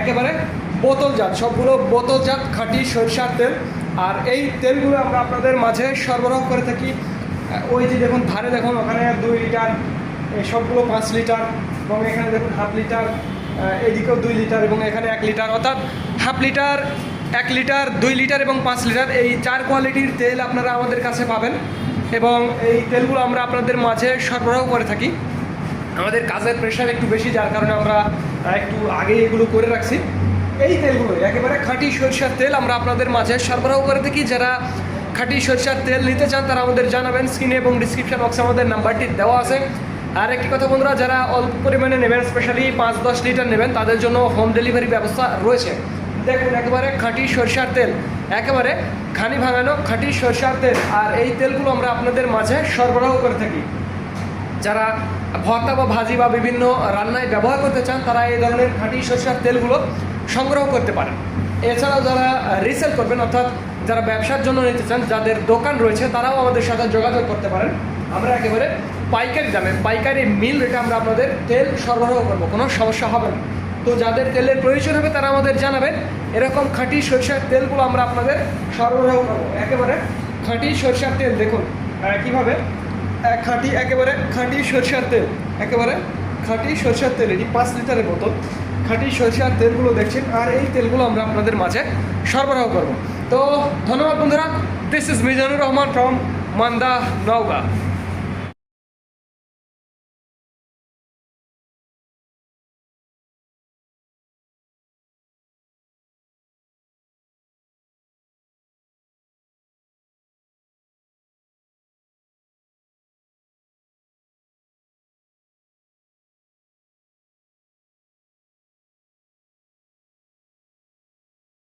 একেবারে বোতলজাত, সবগুলো বোতলজাত খাঁটি সরষার তেল। আর এই তেলগুলো আমরা আপনাদের মাঝে সরবরাহ করে থাকি। ওই যে দেখুন, ধারে দেখুন, ওখানে দুই লিটার সবগুলো পাঁচ লিটার, এবং এখানে দেখুন, হাফ লিটার এদিকেও দুই লিটার, এবং এখানে এক লিটার। অর্থাৎ হাফ লিটার, এক লিটার, দুই লিটার এবং পাঁচ লিটার, এই চার কোয়ালিটির তেল আপনারা আমাদের কাছে পাবেন। এবং এই তেলগুলো আমরা আপনাদের মাঝে সরবরাহ করে থাকি। আমাদের কাজের প্রেশার একটু বেশি, যার কারণে আমরা একটু আগে এগুলো করে রাখছি। এই তেলগুলো একেবারে খাঁটি সরিষার তেল আমরা আপনাদের মাঝে সরবরাহ করে থাকি। যারা খাঁটি সরিষার তেল নিতে চান, তারা আমাদের জানাবেন স্ক্রিনে এবং ডিসক্রিপশন বক্সে আমাদের নাম্বারটি দেওয়া আছে। আর একটি কথা বন্ধুরা, যারা অল্প পরিমাণে নেবেন স্পেশালি পাঁচ দশ লিটার নেবেন, তাদের জন্য হোম ডেলিভারি ব্যবস্থা রয়েছে। দেখুন, একেবারে খাঁটি সরিষার তেল, একেবারে খানি ভাঙানো খাঁটি সরিষার তেল। আর এই তেলগুলো আমরা আপনাদের মাঝে সরবরাহ করে থাকি। যারা ভর্তা বা ভাজি বা বিভিন্ন রান্নায় ব্যবহার করতে চান, তারা এই ধরনের খাঁটি সরষের তেলগুলো সংগ্রহ করতে পারেন। এছাড়াও যারা রিসেল করবেন, অর্থাৎ যারা ব্যবসার জন্য নিতে চান, যাদের দোকান রয়েছে, তারাও আমাদের সাথে যোগাযোগ করতে পারেন। আমরা একেবারে পাইকারি দামে, পাইকারি মিল রেটে আমরা আপনাদের তেল সরবরাহ করব, কোনো সমস্যা হবে না। তো যাদের তেলের প্রয়োজন হবে, তারা আমাদের জানাবেন, এরকম খাঁটি সরষের তেলগুলো আমরা আপনাদের সরবরাহ করব। একেবারে খাঁটি সরষের তেল, দেখুন কীভাবে খাঁটি একেবারে খাঁটি সরষার তেল, একেবারে খাঁটি সরষের তেল, এটি পাঁচ লিটারের বোতল খাঁটি সরষের তেলগুলো দেখছেন, আর এই তেলগুলো আমরা আপনাদের মাঝে সরবরাহ করব। তো ধন্যবাদ বন্ধুরা this is Mizanur Rahman from Manda, Naogaon.